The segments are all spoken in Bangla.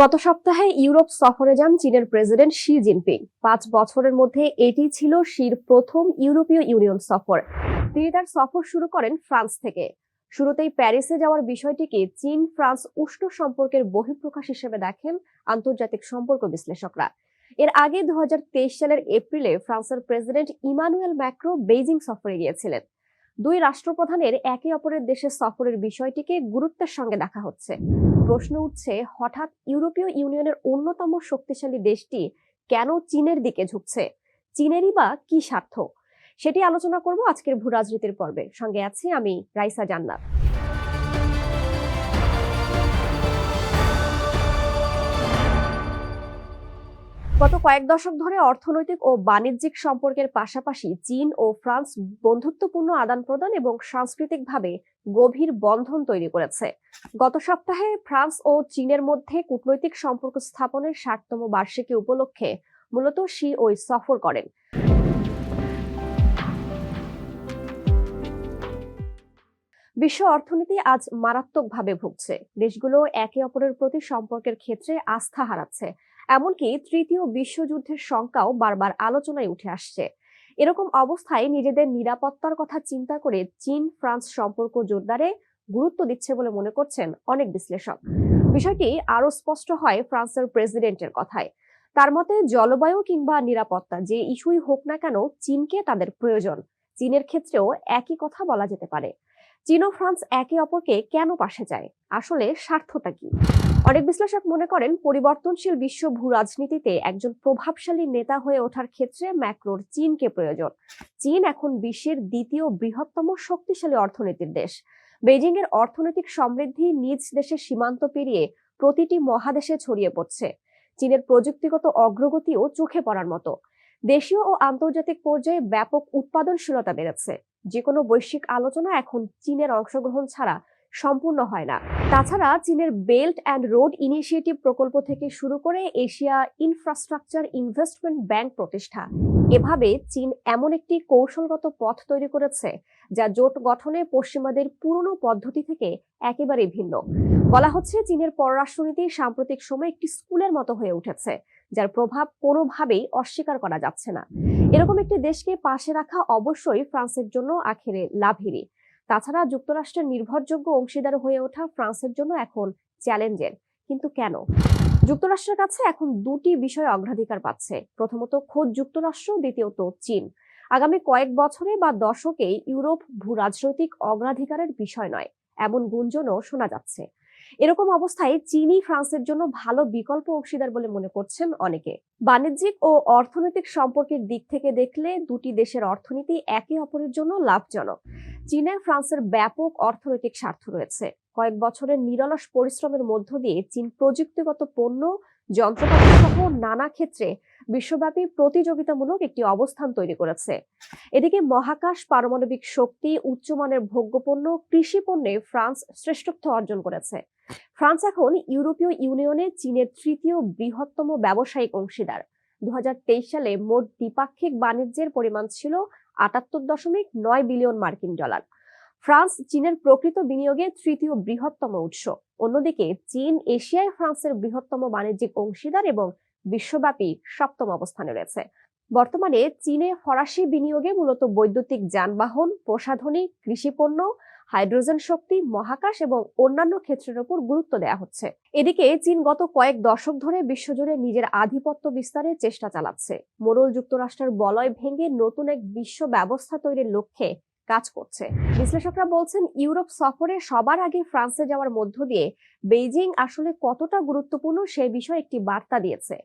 গত সপ্তাহে ইউরোপ সফরে যান চীনের প্রেসিডেন্ট শি জিনপিং। পাঁচ বছরের মধ্যে এটি ছিল শির প্রথম ইউরোপীয় ইউনিয়ন সফর। তিনি তার সফর শুরু করেন ফ্রান্স থেকে। শুরুতেই প্যারিসে যাওয়ার বিষয়টিকে চীন ফ্রান্স উষ্ণ সম্পর্কের বহিঃপ্রকাশ হিসেবে দেখেন আন্তর্জাতিক সম্পর্ক বিশ্লেষকরা। এর আগে দু হাজার তেইশ সালের এপ্রিলে ফ্রান্সের প্রেসিডেন্ট ইমানুয়েল ম্যাক্রো বেইজিং সফরে গিয়েছিলেন। দুই রাষ্ট্রপ্রধানের একে অপরের দেশে সফরের বিষয়টিকে গুরুত্বের সঙ্গে দেখা হচ্ছে। প্রশ্ন উঠছে, হঠাৎ ইউরোপীয় ইউনিয়নের অন্যতম শক্তিশালী দেশটি কেন চীনের দিকে ঝুঁকছে? চীনেরই বা কি স্বার্থ? সেটি আলোচনা করব আজকের ভূরাজনীতির পর্বে। সঙ্গে আছি আমি রাইসা জান্নাত। গত কয়েক দশক ধরে অর্থনৈতিক ও বাণিজ্যিক সম্পর্কের পাশাপাশি চীন ও ফ্রান্স বন্ধুত্বপূর্ণ আদান প্রদান এবং সাংস্কৃতিকভাবে গভীর বন্ধন তৈরি করেছে। গত সপ্তাহে ফ্রান্স ও চীনের মধ্যে কূটনৈতিক সম্পর্ক স্থাপনের ষাটতম বার্ষিকী উপলক্ষে মূলত শি ওই সফর করেন। বিশ্ব অর্থনীতি আজ মারাত্মকভাবে ভুগছে। দেশগুলো একে অপরের প্রতি সম্পর্কের ক্ষেত্রে আস্থা হারাচ্ছে। এমনকি তৃতীয় বিশ্বযুদ্ধের শঙ্কাও বারবার আলোচনায় উঠে আসছে। এরকম অবস্থায় নিজেদের নিরাপত্তার কথা চিন্তা করে চীন, ফ্রান্স সম্পর্ক জোরদারে গুরুত্ব দিচ্ছে বলে মনে করছেন অনেক বিশ্লেষক। বিষয়টি আরও স্পষ্ট হয় ফ্রান্সের প্রেসিডেন্টের কথায়। তার মতে, জলবায়ু কিংবা নিরাপত্তা যে ইস্যুই হোক না কেন, চীনকে তাদের প্রয়োজন। চীনের ক্ষেত্রেও একই কথা বলা যেতে পারে। চীন ও ফ্রান্স একে অপরকে কেন পাশে যায়? আসলে স্বার্থটা কি? অনেক বিশ্লেষক মনে করেন, পরিবর্তনশীল বিশ্ব ভূ রাজনীতিতে একজন প্রভাবশালী নেতা হয়ে ওঠার ক্ষেত্রে ম্যাক্রোর চীনকে প্রয়োজন। চীন এখন বিশ্বের দ্বিতীয় বৃহত্তম শক্তিশালী অর্থনীতির দেশ। বেজিং এর অর্থনৈতিক সমৃদ্ধি নিজ দেশের সীমান্ত পেরিয়ে প্রতিটি মহাদেশে ছড়িয়ে পড়ছে। চীনের প্রযুক্তিগত অগ্রগতিও চোখে পড়ার মতো। দেশীয় ও আন্তর্জাতিক পর্যায়ে ব্যাপক উৎপাদনশীলতা বেড়েছে। যে কোনো বৈশ্বিক আলোচনা এখন চীনের অংশগ্রহণ ছাড়া সম্পূর্ণ হয় না। তাছাড়া চীনের বেল্ট অ্যান্ড রোড ইনিশিয়েটিভ প্রকল্প থেকে শুরু করে এশিয়া ইনফ্রাস্ট্রাকচার ইনভেস্টমেন্ট ব্যাংক প্রতিষ্ঠা। এভাবে চীন এমন একটি কৌশলগত পথ তৈরি করেছে, যা জোট গঠনে পশ্চিমাদের পুরনো পদ্ধতি থেকে একেবারে ভিন্ন। বলা হচ্ছে চীনের পররাষ্ট্রনীতি সাম্প্রতিক সময় একটি স্কুলের মতো হয়ে উঠেছে, যার প্রভাব কোনোভাবেই অস্বীকার করা যাচ্ছে না। এরকম একটি দেশকে পাশে রাখা অবশ্যই ফ্রান্সের জন্য আখেরে লাভেরই। তাছাড়া যুক্তরাষ্ট্রের নির্ভরযোগ্য অংশীদার হয়ে ওঠা ফ্রান্সের জন্য এখন চ্যালেঞ্জের। কিন্তু কেন? যুক্তরাষ্ট্রের কাছে এখন দুটি বিষয় অগ্রাধিকার পাচ্ছে। প্রথমত, খোদ যুক্তরাষ্ট্র, দ্বিতীয়ত চীন। আগামী কয়েক বছরে বা দশকে ইউরোপ ভূ রাজনৈতিক অগ্রাধিকারের বিষয় নয়, এমন গুঞ্জনও শোনা যাচ্ছে। এরকম অবস্থায় চীনই ফ্রান্সের জন্য ভালো বিকল্প অংশীদার বলে মনে করছেন অনেকে। বাণিজ্যিক ও অর্থনৈতিক সম্পর্কের দিক থেকে দেখলে দুটি দেশের অর্থনীতি একে অপরের জন্য লাভজনক। চীনে ফ্রান্সের ব্যাপক অর্থনৈতিক স্বার্থ রয়েছে। কয়েক বছরের নিরলস পরিশ্রমের মধ্য দিয়ে চীন প্রযুক্তিগত পণ্য যন্ত্রপাতি সহ নানা ক্ষেত্রে বিশ্বব্যাপী প্রতিযোগিতামূলক একটি অবস্থান তৈরি করেছে। এদিকে মহাকাশ পারমাণবিক শক্তি, উচ্চমানের ভোগ্যপণ্য কৃষি পণ্যে ফ্রান্স শ্রেষ্ঠত্ব অর্জন করেছে। ফ্রান্স এখন ইউরোপীয় ইউনিয়নে চীনের তৃতীয় বৃহত্তম ব্যবসায়িক অংশীদার। দু হাজার তেইশ সালে মোট দ্বিপাক্ষিক বাণিজ্যের পরিমাণ ছিল আটাত্তর দশমিক নয় বিলিয়ন মার্কিন ডলার। ফ্রান্স চীনের প্রকৃত বিনিয়োগে তৃতীয় বৃহত্তম উৎস। অন্যদিকে চীন এশিয়ায় ফ্রান্সের বৃহত্তম বাণিজ্যিক অংশীদার এবং বিশ্বব্যাপী সপ্তম অবস্থানে রয়েছে। বর্তমানে চীনে ফরাসি বিনিয়োগে মূলত বৈদ্যুতিক যানবাহন, প্রসাধনী, কৃষিপণ্য, হাইড্রোজেন শক্তি, মহাকাশ এবং অন্যান্য ক্ষেত্রের উপর গুরুত্ব দেওয়া হচ্ছে। এদিকে চীন গত কয়েক দশক ধরে বিশ্বজুড়ে নিজের আধিপত্য বিস্তারের চেষ্টা চালাচ্ছে। মোরল যুক্তরাষ্ট্রের বলয় ভেঙে নতুন এক বিশ্ব ব্যবস্থা তৈরির লক্ষ্যে কাজ করছে। বিশ্লেষকরা বলছেন, ইউরোপ সফরে সবার আগে ফ্রান্সে যাওয়ার মধ্য দিয়ে বেইজিং আসলে কতটা গুরুত্বপূর্ণ সে বিষয়ে একটি বার্তা দিয়েছে।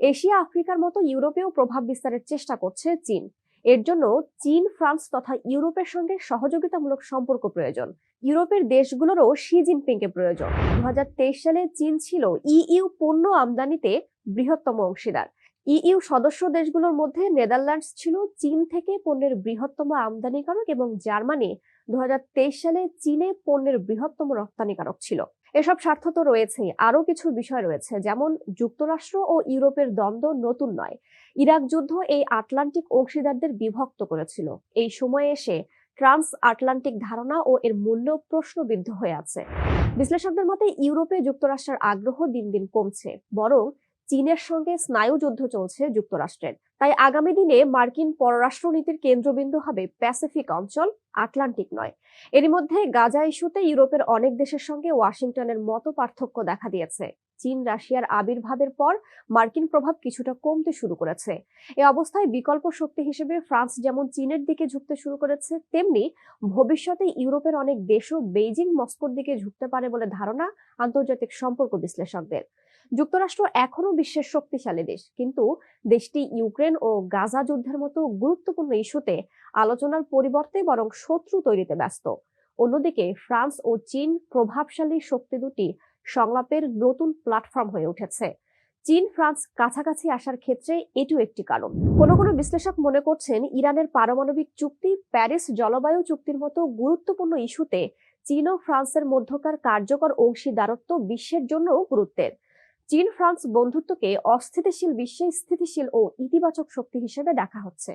এশিয়া, আফ্রিকার মতো ইউরোপেও প্রভাব বিস্তারের চেষ্টা করছে চীন। এর জন্য চীন, ফ্রান্স তথা ইউরোপের সঙ্গে সহযোগিতামূলক সম্পর্ক প্রয়োজন। ইউরোপের দেশগুলোরও শি জিনপিংকে প্রয়োজন। দু হাজার তেইশ সালে চীন ছিল ইইউ পণ্য আমদানিতে বৃহত্তম অংশীদার। ইইউ সদস্য দেশগুলোর মধ্যে নেদারল্যান্ডস ছিল চীন থেকে পণ্যের বৃহত্তম আমদানিকারক এবং জার্মানি দু সালে চীনে পণ্যের বৃহত্তম রপ্তানিকারক ছিল। এসব স্বার্থ তো রয়েছেই। আরও কিছু বিষয় রয়েছে, যেমন যুক্তরাষ্ট্র ও ইউরোপের দ্বন্দ্ব নতুন নয়। ইরাক যুদ্ধ এই আটলান্টিক অংশীদারদের বিভক্ত করেছিল। এই সময়ে এসে ট্রান্স আটলান্টিক ধারণা ও এর মূল্য প্রশ্নবিদ্ধ হয়ে আছে। বিশ্লেষকদের মতে, ইউরোপে যুক্তরাষ্ট্রের আগ্রহ দিন দিন কমছে, বরং চীনের সঙ্গে স্নায়ুযুদ্ধ চলছে যুক্তরাষ্ট্রের। তাই আগামী দিনে মার্কিন পররাষ্ট্রনীতির কেন্দ্রবিন্দু হবে প্যাসিফিক অঞ্চল, আটলান্টিক নয়। এরই মধ্যে গাজা ইস্যুতে ইউরোপের অনেক দেশের সঙ্গে ওয়াশিংটনের মতো পার্থক্য দেখা দিয়েছে। চীন, রাশিয়ার আবির্ভাবের পর মার্কিন প্রভাব কিছুটা কমতে শুরু করেছে। এ অবস্থায় বিকল্প শক্তি হিসেবে ফ্রান্স যেমন চীনের দিকে ঝুঁকতে শুরু করেছে, তেমনি ভবিষ্যতে ইউরোপের অনেক দেশও বেইজিং, মস্কোর দিকে ঝুঁকতে পারে বলে ধারণা আন্তর্জাতিক সম্পর্ক বিশ্লেষকদের। যুক্তরাষ্ট্র এখনও বিশ্বের শক্তিশালী দেশ। কিন্তু দেশটি ইউক্রেন ও গাজা যুদ্ধের মতো গুরুত্বপূর্ণ ইস্যুতে আলোচনার পরিবর্তে বরং শত্রু তৈরিতে ব্যস্ত। অন্যদিকে ফ্রান্স ও চীন প্রভাবশালী শক্তি দুটি সংলাপের নতুন প্ল্যাটফর্ম হয়ে উঠেছে। চীন ফ্রান্স কাছাকাছি আসার ক্ষেত্রে এটিও একটি কারণ। কোনো কোনো বিশ্লেষক মনে করছেন ইরানের পারমাণবিক চুক্তি, প্যারিস জলবায়ু চুক্তির মতো গুরুত্বপূর্ণ ইস্যুতে চীন ও ফ্রান্সের মধ্যকার কার্যকর অংশীদারত্ব বিশ্বের জন্যও গুরুত্বের। চীন ফ্রান্স বন্ধুত্বকে অস্থিতিশীল বিশ্বে স্থিতিশীল ও ইতিবাচক শক্তি হিসেবে দেখা হচ্ছে।